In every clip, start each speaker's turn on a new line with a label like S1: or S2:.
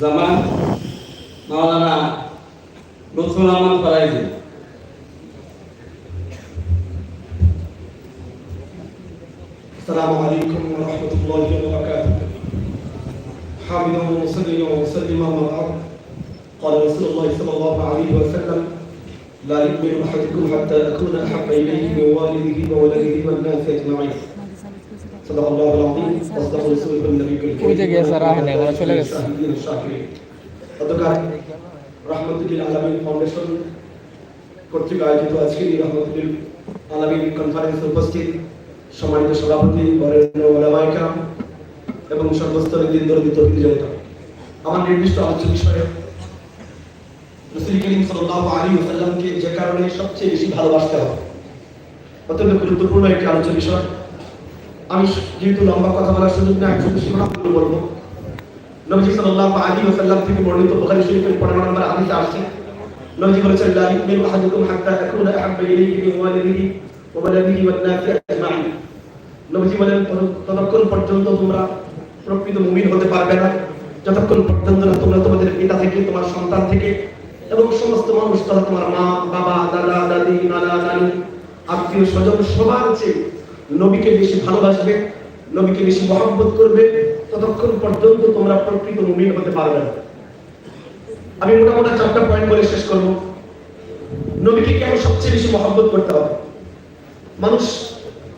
S1: জামান মাওলানা লুৎফুর রহমান ফরাইজি
S2: السلام عليكم ورحمة الله وبركاته حامدا ومصليا ومسلما أما بعد قال رسول الله صلى الله عليه وسلم لا يؤمن أحدكم حتى أكون أحب إليه من والده وولده والناس أجمعين
S3: ওই যে গেছে রাহে নেই ওরা চলে গেছে
S2: রহমতুল্লিল আলামিন ফাউন্ডেশন কর্তৃক আয়োজিত আজকের এবং সর্বস্তরের আমার নির্দিষ্ট আলোচ্য বিষয়ে যে কারণে সবচেয়ে বেশি ভালোবাসতে হবে অত্যন্ত গুরুত্বপূর্ণ একটি আলোচ্য বিষয় আমি যেহেতু লম্বা কথা বলার সুযোগ না শুধু সীমাবদ্ধ বলব। নবজি সাল্লাল্লাহু আলাইহি ওয়াসাল্লাম থেকে বর্ণিত বুখারী শরীফের 15 নম্বর হাদিসে আসছে। নবজি বলেছেন, লা ইউমিনু আহাদুকুম হাত্তা আকুনা আহাব্বা ইলাইহি মিন ওয়ালিদিহি ওয়া ওয়ালাদিহি ওয়ান নাসি আজমাইন। নবজি বলেন ততক্ষণ পর্যন্ত তোমরা প্রকৃত মুমিন হতে পারবে না। যতক্ষণ পর্যন্ত না তোমরা তোমাদের পিতা থেকে, তোমার সন্তান থেকে এবং সমস্ত মানুষ, তথা তোমার মা, বাবা, দাদা, দাদি, নানা, নানি আত্মীয় স্বজন সবার চেয়ে নবীকে বেশি ভালোবাসবে নবীকে বেশি মহব্বত করবে ততক্ষণ পর্যন্ত তোমরা প্রকৃত মুমিন হতে পারবে না। আমি মোটামুটি চারটা পয়েন্ট বলে শেষ করব। নবীকে কেন সবচেয়ে বেশি মহব্বত করতে হবে? মানুষ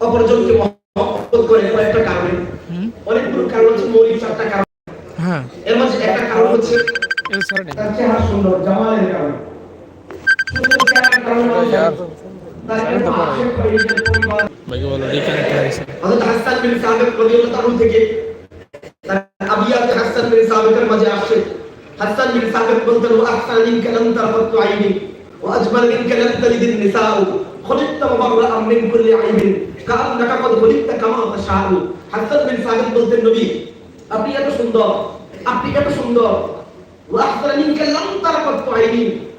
S2: অপরজনকে মহব্বত করে কয়েকটা কারণে। অনেকগুলো কারণ হচ্ছে মৌলিক চারটা কারণ।
S3: হ্যাঁ।
S2: এর মাঝে একটা কারণ হচ্ছে তার চেহারা সুন্দর জামালের কারণে। সুন্দর চেহারার কারণে তার পরিবার। সুন্দর আপনি সুন্দর ওয়া আহসান মিনকা লাম তারফতু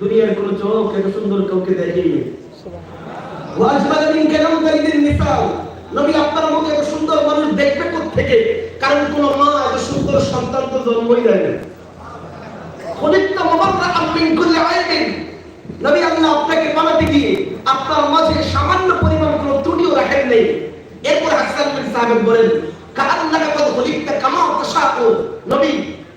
S2: দুনিয়ার কোন চোখ এত সুন্দর কাউকে দেখেনি। লাম নবী, আপনার মতো এত সুন্দর মানুষ দেখবে থেকে কারণ কোন মা এত সুন্দর সন্তান তো জন্মই দেয় না। খলিকতা মুবাররাআন মিন কুল্লি আইবিন নবী, আল্লাহ আপনাকে বানাতে গিয়ে আপনার মাঝে সামান্য পরিমাণ কোনো ত্রুটিও রাখেন নেই। এরপর হাসান বিন সাহেব বলেন, কাআন্নাকা কদ খলিকতা কামা তাশাউ। নবী,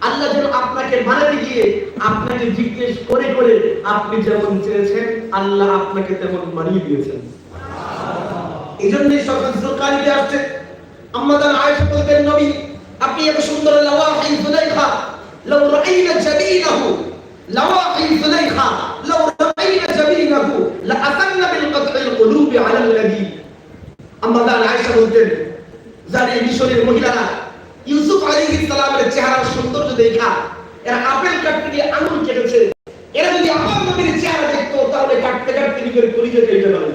S2: আল্লাহ যেন আপনাকে বানাতে গিয়ে আপনাকে জিজ্ঞেস করে করে আপনি যেমন চেয়েছেন, আল্লাহ আপনাকে তেমন বানিয়ে দিয়েছেন। এই জন্যই আসছে। আম্মাদান আয়েশা বলতেন, নবী, আপনি এত সুন্দর লাওয়াহি যুলাইখা লাউ রাআইনা জাবিনাহু লাওয়াহি যুলাইখা লাউ রাআইনা জাবিনাহু লা আসান্না বিল কতইল কুলুবি আলা আল্লাযী আম্মাদান আয়েশা বলতেন, জানি মিশরের মহিলারা ইউসুফ আলাইহিস সালামের চেহারার সৌন্দর্য দেখা, এরা আপেল কাটতে গিয়ে আঙুল কেটেছে। এরা যদি আমার নবীর চেহারা দেখতো, তাহলে কাটতে কাটতে নিজের পরিচয় কেটে ফেলে তো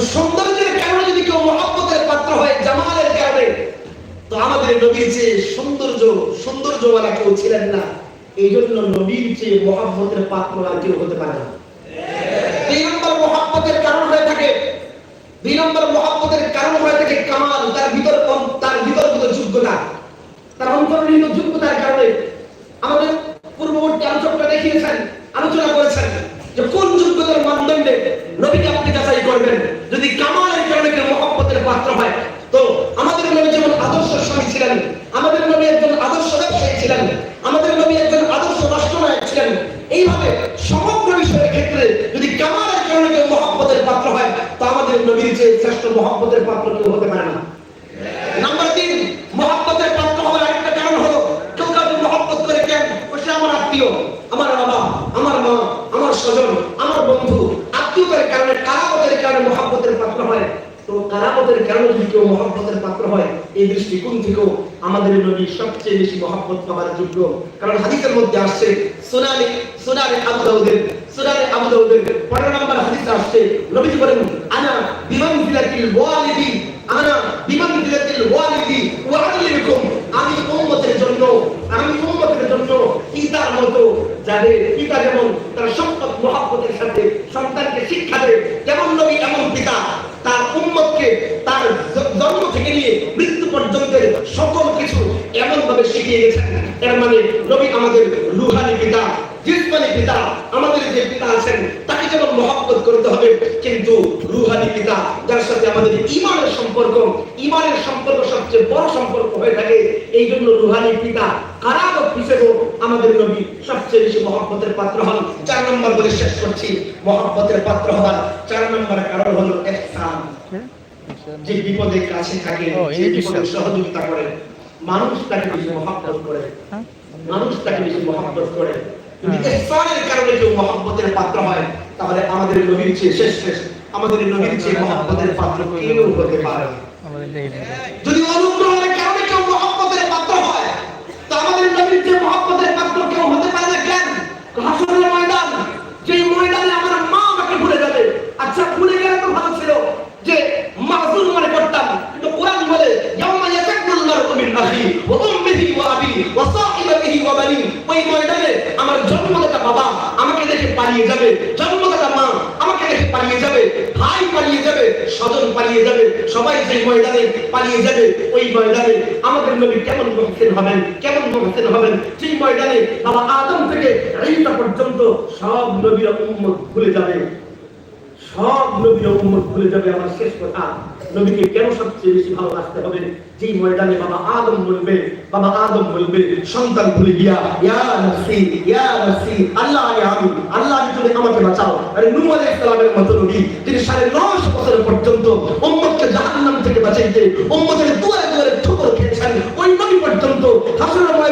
S2: সৌন্দর্যের কারণে যদি কেউ মহব্বতের পাত্র হয়, জামালের কারণে, তো আমাদের নবীর যে সৌন্দর্য, সৌন্দর্যওয়ালা কেউ ছিলেন না। এই জন্য নবীর যে মহব্বতের পাত্র আর কেউ হতে পারে না। দুই নম্বর মহব্বতের কারণ হয়ে থাকে, দুই নম্বর মহব্বতের কারণ হয়ে থাকে কামাল, তার ভিতর তার বিতর্কিত যোগ্যতা। তার অন্তর্নিহিত যোগ্যতার কারণে আমাদের পূর্ববর্তী আলোচকরা দেখিয়েছেন, আলোচনা করেছেন। যে কোন যোগ্যতার মানদণ্ডে নবীকে আপনি যাচাই করবেন? যদি কামালের কারণে কেউ মহব্বতের পাত্র হয়, তো আমাদের নবী যেমন আদর্শ স্বামী ছিলেন, আমাদের নবী একজন আদর্শ ব্যবসায়ী ছিলেন, আমাদের নবী একজন আদর্শ রাষ্ট্রনায়ক ছিলেন, এইভাবে সমগ্র বিষয়ের ক্ষেত্রে যদি কামালের কারণে কেউ মহব্বতের পাত্র হয়, তো আমাদের নবীর যে শ্রেষ্ঠ মহব্বতের পাত্র কেউ হতে পারে না। নাম্বার তিন, মহব্বতের পাত্র হওয়ার আরেকটা কারণ হলো, কেউ কাউকে মহব্বত করে কেন? ও সে আমার আত্মীয়, আমার বাবা, আমার মা আমার স্বজন, আমার বন্ধু, আত্মীয়তার কারণে, কারামতের কারণে মহব্বতের পাত্র হয়। তো কারামতের কারণে যদি কেউ মহব্বতের পাত্র হয়, এই দৃষ্টিকোণ থেকেও আমাদের নবী সবচেয়ে বেশি মহব্বত পাওয়ার যোগ্য। কারণ হাদিসের মধ্যে আসছে সোনালি সোনালি আবু দাউদের সোনালি আবু দাউদের 15 নম্বর হাদিসে আসছে, নবীজি বলেন, আনা বিমান বিমানজিলাতিল ওয়ালিদি, আনা বিমান বিমানজিলাতিল ওয়ালিদি ওয়ালিকুম আমি উম্মতের জন্য, আমি উম্মতের জন্য পিতার মতো, যাদের পিতা যেমন তার সন্তান মহব্বতের সাথে সন্তানকে শিক্ষা দেয় যেমন নবী এমন পিতা, তার উম্মতকে, তার জন্ম থেকে নিয়ে মৃত্যু পর্যন্ত সকল কিছু এমন শিখিয়ে গেছেন। এর মানে নবী আমাদের রুহানি পিতা, জিসমানি পিতা, আমাদের যে পিতা আছেন, তাকে যেমন মহব্বত করতে হবে। কিন্তু রুহানি পিতা, যার সাথে আমাদের ইমানের সম্পর্ক ইমানের সম্পর্ক সবচেয়ে বড় সম্পর্ক হয়ে থাকে এই জন্য রুহানি পিতা হিসেবেও আমাদের নবী সবচেয়ে বেশি মহব্বতের পাত্র হন। চার নম্বর বলে শেষ করছি মহব্বতের পাত্র হওয়ার চার নম্বর কারণ হলো যে বিপদে কাছে থাকে যে বিপদে সহযোগিতা করে মানুষ তাকে বেশি মহব্বত করে।
S3: হ্যাঁ?
S2: মানুষ তাকে বেশি মহব্বত করে। যদি
S3: হ্যাঁ।
S2: কারণে কেউ মহব্বতের পাত্র হয় তাহলে আমাদের নবীর চেয়ে শেষ শেষ। আমাদের নবীর চেয়ে মহব্বতের পাত্র কেউ হতে পারে যদি অনুগ্রহের কারণে কেউ মহব্বতের পাত্র হয় তো আমাদের নবীর আচ্ছা যে মা আমাকে দেখে পালিয়ে যাবে, ভাই পালিয়ে যাবে, স্বজন পালিয়ে যাবে, সবাই যে ময়দানে পালিয়ে যাবে, ওই ময়দানে আমাদের নবী কেমন মহসিন হবেন, কেমন হবেন। সেই ময়দানে বাবা আদম থেকে পর্যন্ত সব নবীরা উম্মত ভুলে যাবে। সব উম্মত ভুলে যাবে আমার শেষ কথা। নবীকে কেন সবচেয়ে বেশি ভালোবাসতে হবে? যেই ময়দানে বাবা আদম বলবে, বাবা আদম বলবে, সন্তান ভুলে গিয়া, ইয়া ইয়া আল্লাহ আগে আমি, আল্লাহ আমি তুমি আমাকে বাঁচাও। আরে নূহ আলাইহিস সালামের মতো নবী, তিনি সাড়ে নশো বছর পর্যন্ত উম্মতকে জাহান্নাম থেকে বাঁচাইতে, উম্মতের দুয়ারে পর্যন্ত হাসরের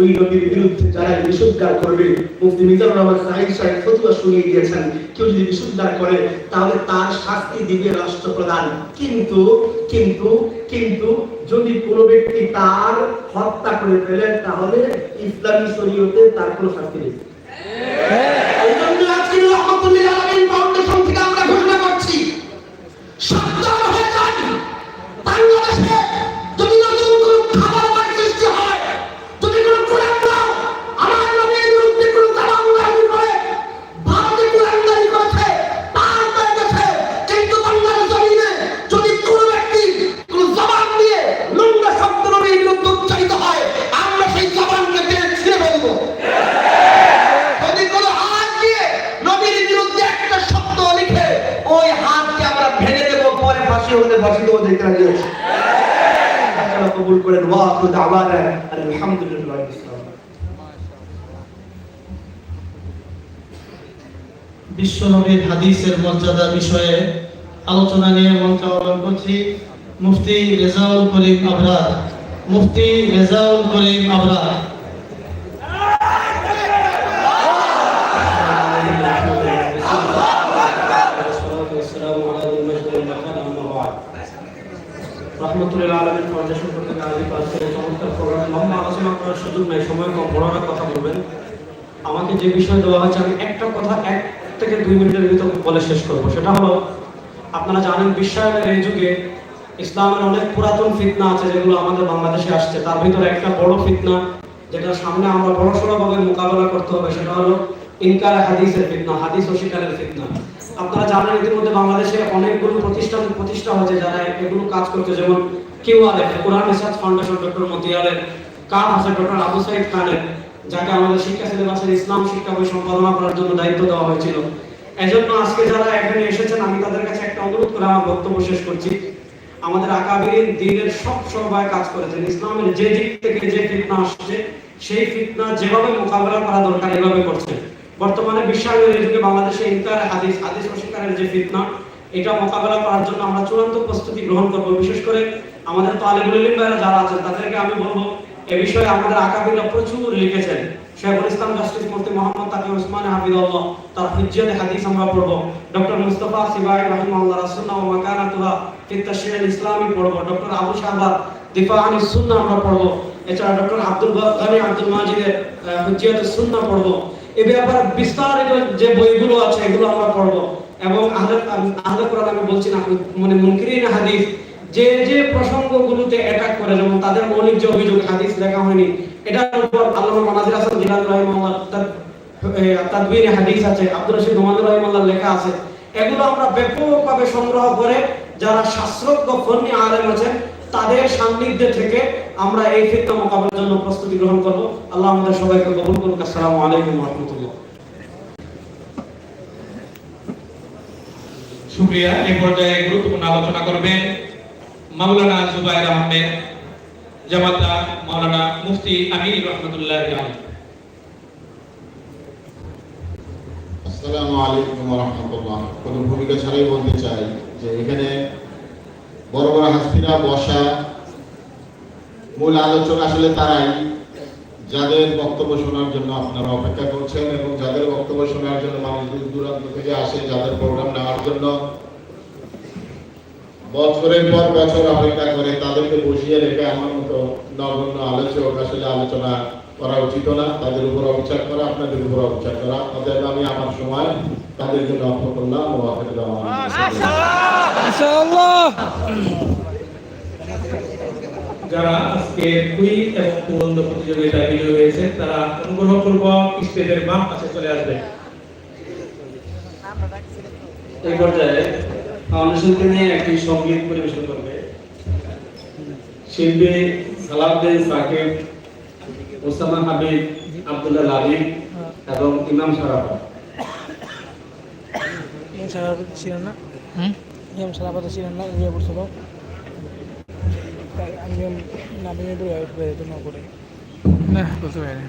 S2: ওই নবীর বিরুদ্ধে যারা বিশুদ্ধার করবে মুফতি মিজানুর রহমান সাহিদ সাহেব ফতুয়া শুনিয়ে দিয়েছেন কেউ যদি বিশুদ্ধার করে তাহলে তার শাস্তি দিবে রাষ্ট্রপ্রধান। কিন্তু কিন্তু কিন্তু যদি কোনো ব্যক্তি তার হত্যা করে ফেলেন তাহলে ইসলামী শরীয়তে তার কোনো শাস্তি নেই। কবুল করেন। আলহামদুলিল্লাহ
S4: বিশ্বনবীর হাদিসের মর্যাদা বিষয়ে আলোচনা নিয়ে মঞ্চ আহ্বান করছি মুফতি রেজাউল করিম আবরার। মুফতি রেজাউল করিম আবরার।
S1: আমাকে যে বিষয় দেওয়া আমি একটা কথা এক থেকে দুই মিনিটের বলে শেষ সেটা হলো, আপনারা জানেন বিশ্বায়নের এই যুগে ইসলামের অনেক পুরাতন ফিতনা আছে যেগুলো আমাদের বাংলাদেশে আসছে। তার ভিতরে একটা বড় ফিতনা যেটা সামনে আমরা বড় সড়োভাবে মোকাবেলা করতে হবে, সেটা হলো ইনকার হাদিসের ফিতনা, হাদিস অস্বীকারের ফিতনা। আপনারা জানেন ইতিমধ্যে বাংলাদেশে অনেকগুলো প্রতিষ্ঠান প্রতিষ্ঠা হয়েছে যারা এগুলো কাজ করছে। যেমন QRF Quran research foundation doctor মতিয়ারের কাপ আছে ডক্টর আবু সাইদ খানের, যাকে আমাদের শিক্ষা সিলেবাসের ইসলাম শিক্ষা বই সম্পাদনা করার জন্য দায়িত্ব দেওয়া হয়েছিল। এজন্য আজকে যারা এখানে এসেছেন, আমি তাদের কাছে একটা অনুরোধ করে আমার বক্তব্য শেষ করছি। আমাদের আকাবিরিন দিনের সব সময় কাজ করেছেন। ইসলামের যে দিক থেকে যে ফিতনা আসছে, সেই ফিতনা যেভাবে মোকাবেলা করা দরকার, এভাবে করছে। বর্তমানে বিশ্বায়নের বাংলাদেশে ইনকার হাদিস হাদিস অস্বীকারের যে ফিতনা, এটা মোকাবেলা করার জন্য আমরা চূড়ান্ত প্রস্তুতি গ্রহণ করব। বিশেষ করে আমাদের তালেবুল ইলম ভাইরা যারা আছেন, তাদেরকে আমি বলব, এ বিষয়ে আমাদের আকাবিরা প্রচুর লিখেছেন। শেখুল ইসলাম জাস্টিস মুফতি মোহাম্মদ তাকি ওসমান হাফিজাল্লাহ তার হুজ্জাত হাদিস আমরা পড়ব। ডক্টর মুস্তাফা সিবাই রাহিমাহুল্লাহ, রাসূলুল্লাহ ওয়া মাকানাতুহা ফি তাশরিল ইসলামী পড়ব। ডক্টর আবু শাহবাদ দিফা আনিস সুন্নাহ আমরা পড়ব। এছাড়া ডক্টর আব্দুল গানি আব্দুল মাজিদের হুজ্জাত সুন্নাহ পড়ব। এ ব্যাপারে বিস্তারিত যে বইগুলো আছে, এগুলো আমরা পড়ব। এবং কোরআন আমি বলছি না মানে মুনকিরিন হাদিস, যে যে প্রসঙ্গগুলোতে অ্যাটাক করে, যেমন তাদের মৌলিক যে অভিযোগ, হাদিস লেখা হয়নি, এটার উপর আল্লামা মানাজির হাসান জিলাল রাহিমাহুল্লাহ তার তাদবির হাদিস আছে, আব্দুর রশিদ মোহাম্মদ রাহিমাহুল্লাহ লেখা আছে। এগুলো আমরা ব্যাপকভাবে সংগ্রহ করে, যারা শাস্ত্রজ্ঞ আলেম আছেন তাদের সান্নিধ্যে থেকে আমরা এই ফিতনা মোকাবেলার জন্য প্রস্তুতি গ্রহণ করব। আল্লাহ আমাদের সবাইকে কবুল করুক। আসসালামু আলাইকুম ওয়া রাহমাতুল্লাহ।
S5: শুক্রিয়া। এই পর্যায়ে গুরুত্বপূর্ণ আলোচনা করবেন মাওলানা জুবাইর আহমেদ জামাতা মাওলানা মুফতি আমির রহমতুল্লাহ
S6: আসসালামু আলাইকুম রহমতুল্লাহ। কোনো ভূমিকা ছাড়াই বলতে চাই যে এখানে বড় বড় হাস্তিরা বসা মূল আলোচনা আসলে তারাই, যাদের বক্তব্য শোনার জন্য আপনারা অপেক্ষা করছেন এবং যাদের বক্তব্য শোনার জন্য মানুষ দূর দূরান্ত থেকে আসে, যাদের প্রোগ্রাম নেওয়ার জন্য। বছরের পর বছর অপেক্ষা করে তাদেরকে বসিয়ে রেখে আমার মতো নগণ্য আলোচক আসলে আলোচনা করা উচিত না তাদের উপর অবিচার করা আপনাদের উপর অবিচার করা। অতএব আমি আমার সময় তাদের জন্য অর্থ করলাম ও
S5: যারা আজকে এবং প্রবন্ধ প্রতিযোগিতায় বিজয়ী হয়েছে তারা অনুগ্রহপূর্বক স্টেজের বাম পাশে চলে আসবে
S1: এই পর্যায়ে ফাউন্ডেশনকে নিয়ে একটি সংগীত পরিবেশন করবে। শিল্পী সালাউদ্দিন সাকিব ওসামা হাবিব আব্দুল্লাহ লাবিব এবং ইমাম সারাফা
S3: ইমাম সাহেব ছিলেন না? ইমাম সাহেব ছিলেন না ইয়ে তাই আমি নামে পড়ে যেত না করে। না বলতে পারি